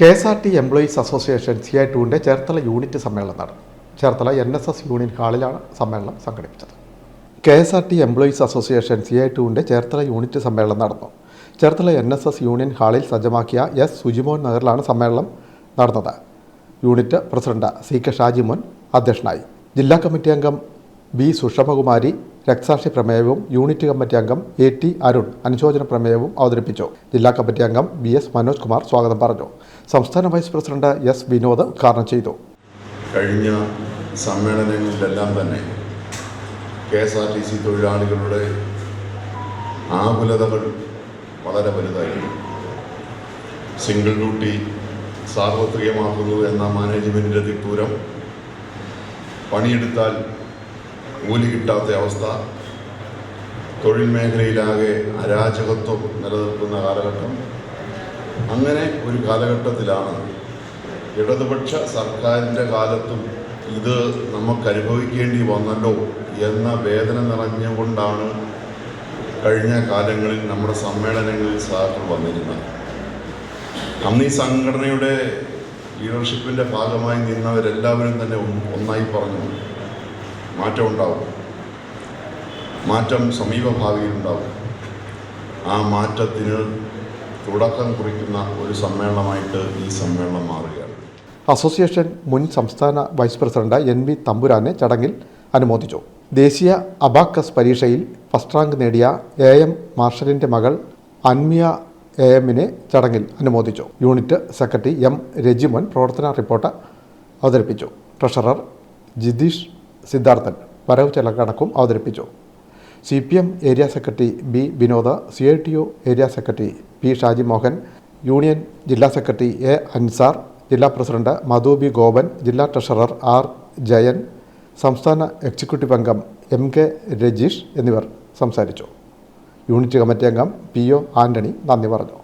K S R T employees association C I ടുവിന്റെ Cherthala unit സമ്മേളനം നടന്നു. Cherthala N S S union ഹാളിലാണ് സമ്മേളനം സംഘടിപ്പിച്ചത്. K S R T employees association C I ടുവിന്റെ Cherthala unit സമ്മേളനം നടന്നു. Cherthala N S S union ഹാളിൽ സജ്ജമാക്കിയ എസ് സുജിമോൻ നഗറിലാണ് സമ്മേളനം നടന്നത്. Unit president C K Shajimon അധ്യക്ഷനായി. ജില്ലാ കമ്മിറ്റി അംഗം ബി സുഷമകുമാരി രക്തസാക്ഷി പ്രമേയവും യൂണിറ്റ് കമ്മിറ്റി അംഗം എ ടി അരുൺ അനുശോചന പ്രമേയവും അവതരിപ്പിച്ചു. ജില്ലാ കമ്മിറ്റി അംഗം ബി എസ് മനോജ് കുമാർ സ്വാഗതം പറഞ്ഞു. സംസ്ഥാന വൈസ് പ്രസിഡന്റ് എസ് വിനോദ് ഉദ്ഘാടനം ചെയ്തു. കഴിഞ്ഞ സമ്മേളനങ്ങളിലെല്ലാം തന്നെ K S R T C തൊഴിലാളികളുടെ ആകുലതകൾ വളരെ വലുതായിരുന്നു. സിംഗിൾ ഡ്യൂട്ടി സാർവത്രികമാക്കുന്നു എന്ന മാനേജ്മെന്റിന്റെ തിപ്പൂരം പണിയെടുത്താൽ കൂലി കിട്ടാത്ത അവസ്ഥ. തൊഴിൽ മേഖലയിലാകെ അരാജകത്വം നിലനിൽക്കുന്ന കാലഘട്ടം. അങ്ങനെ ഒരു കാലഘട്ടത്തിലാണ് ഇടതുപക്ഷ സർക്കാരിന്റെ കാലത്തും ഇത് നമുക്ക് അനുഭവിക്കേണ്ടി വന്നല്ലോ എന്ന വേദന നിറഞ്ഞുകൊണ്ടാണ് കഴിഞ്ഞ കാലങ്ങളിൽ നമ്മുടെ സമ്മേളനങ്ങളിൽ സാറിന് വന്നിരുന്നത്. അന്ന് ഈ സംഘടനയുടെ ലീഡർഷിപ്പിന്റെ ഭാഗമായി നിന്നവരെല്ലാവരും തന്നെ ഒന്നായി പറഞ്ഞു. മാറ്റം ഉണ്ടാവും മാറ്റം സമീപഭാവിയിലുണ്ടാവും. ആ മാറ്റത്തിന് തുടക്കം കുറിക്കുന്ന ഒരു സമ്മേളനമായിട്ട് ഈ സമ്മേളനം മാറുകയാണ്. അസോസിയേഷൻ മുൻ സംസ്ഥാന വൈസ് പ്രസിഡന്റ് എൻ വി തമ്പുരാനെ ചടങ്ങിൽ അനുമോദിച്ചു. ദേശീയ അബാക്കസ് പരീക്ഷയിൽ ഫസ്റ്റ് റാങ്ക് നേടിയ എ എം മാർഷലിന്റെ മകൾ അൻമിയ എ എമ്മിനെ ചടങ്ങിൽ അനുമോദിച്ചു. യൂണിറ്റ് സെക്രട്ടറി എം രജിമോൻ പ്രവർത്തന റിപ്പോർട്ട് അവതരിപ്പിച്ചു. ട്രഷറർ ജിതീഷ് സിദ്ധാർത്ഥൻ വരവ് ചെല കണക്കും അവതരിപ്പിച്ചു. C P M area secretary B Vinoda C I T U area secretary P Shaji Mohan union ജില്ലാ സെക്രട്ടറി എ അൻസാർ ജില്ലാ പ്രസിഡന്റ് മധു ബി ഗോപൻ ജില്ലാ ട്രഷറർ ആർ ജയൻ സംസ്ഥാന എക്സിക്യൂട്ടീവ് അംഗം എം കെ രജീഷ് എന്നിവർ സംസാരിച്ചു. യൂണിറ്റ് കമ്മിറ്റി അംഗം പി ഒ ആന്റണി നന്ദി പറഞ്ഞു.